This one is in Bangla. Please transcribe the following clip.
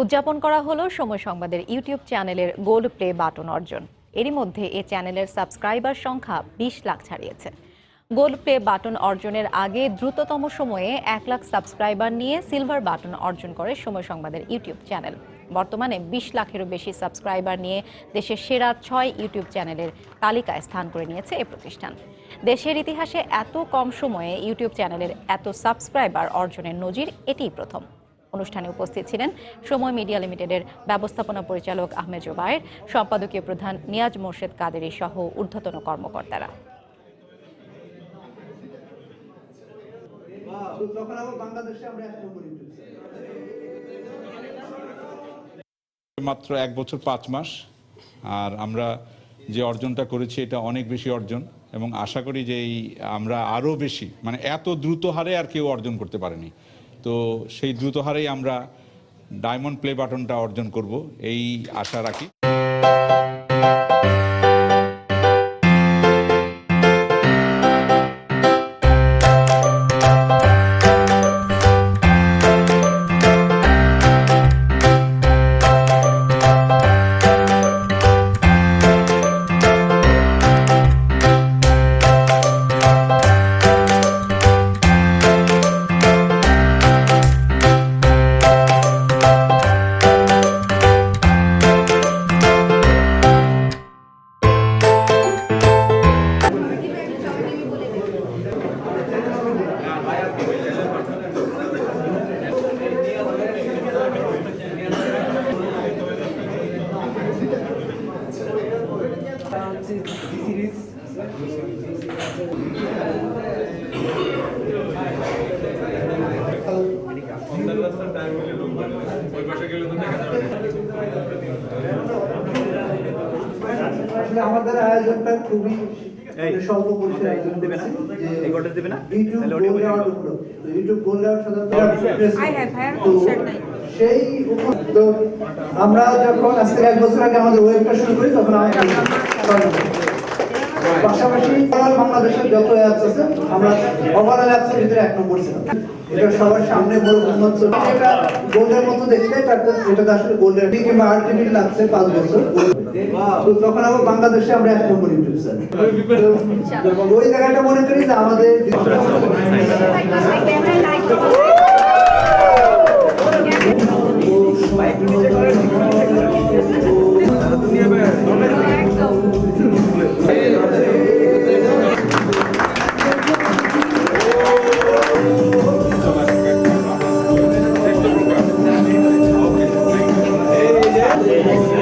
উদযাপন করা হলো সময় সংবাদের ইউটিউব চ্যানেলের গোল্ড প্লে বাটন অর্জন। এরই মধ্যে এ চ্যানেলের সাবস্ক্রাইবার সংখ্যা বিশ লাখ ছাড়িয়েছে। গোল্ড প্লে বাটন অর্জনের আগে দ্রুততম সময়ে এক লাখ সাবস্ক্রাইবার নিয়ে সিলভার বাটন অর্জন করে সময় সংবাদের ইউটিউব চ্যানেল। বর্তমানে বিশ লাখেরও বেশি সাবস্ক্রাইবার নিয়ে দেশের সেরা ছয় ইউটিউব চ্যানেলের তালিকায় স্থান করে নিয়েছে এ প্রতিষ্ঠান। দেশের ইতিহাসে এত কম সময়ে ইউটিউব চ্যানেলের এত সাবস্ক্রাইবার অর্জনের নজির এটিই প্রথম। অনুষ্ঠানে উপস্থিত ছিলেন সময় মিডিয়া লিমিটেডের ব্যবস্থাপনা পরিচালক আহমেদ জোবায়ের, সম্পাদকীয় প্রধান নিয়াজ মোর্শেদ কাদেরী সহ ঊর্ধ্বতন কর্মকর্তারা। মাত্র এক বছর পাঁচ মাস, আর আমরা যে অর্জনটা করেছি এটা অনেক বেশি অর্জন, এবং আশা করি যে এই আমরা আরও বেশি মানে এত দ্রুত হারে আর কেউ অর্জন করতে পারেনি। তো সেই দ্রুত হারেই আমরা ডায়মন্ড প্লে বাটনটা অর্জন করব এই আশা রাখি। আমাদের আয়োজনটা খুবই স্বল্প পরিসরে আয়োজন ইউটিউব সাধারণত। সেই আমরা যখন আজ থেকে এক বছর আগে আমাদের ওয়েবটা শুরু করি তখন আমাদের পাশাপাশি বাংলাদেশের যত অ্যাপস আছে, আমরা ওভারঅল অ্যাপসের ভিতরে এক নম্বর ছিলাম। এটা সবার সামনে বড় উন্মোচ এটা গোল্ডের মতো দেখতে এটা এটা আসলে গোল্ডের কিংবা আলটিমেট লাগছে পাঁচ বছর। তো তখন আবার বাংলাদেশে আমরা এক নম্বর ইউটিউব চ্যানেল ওই জায়গাটা মনে করি যে আমাদের Amén.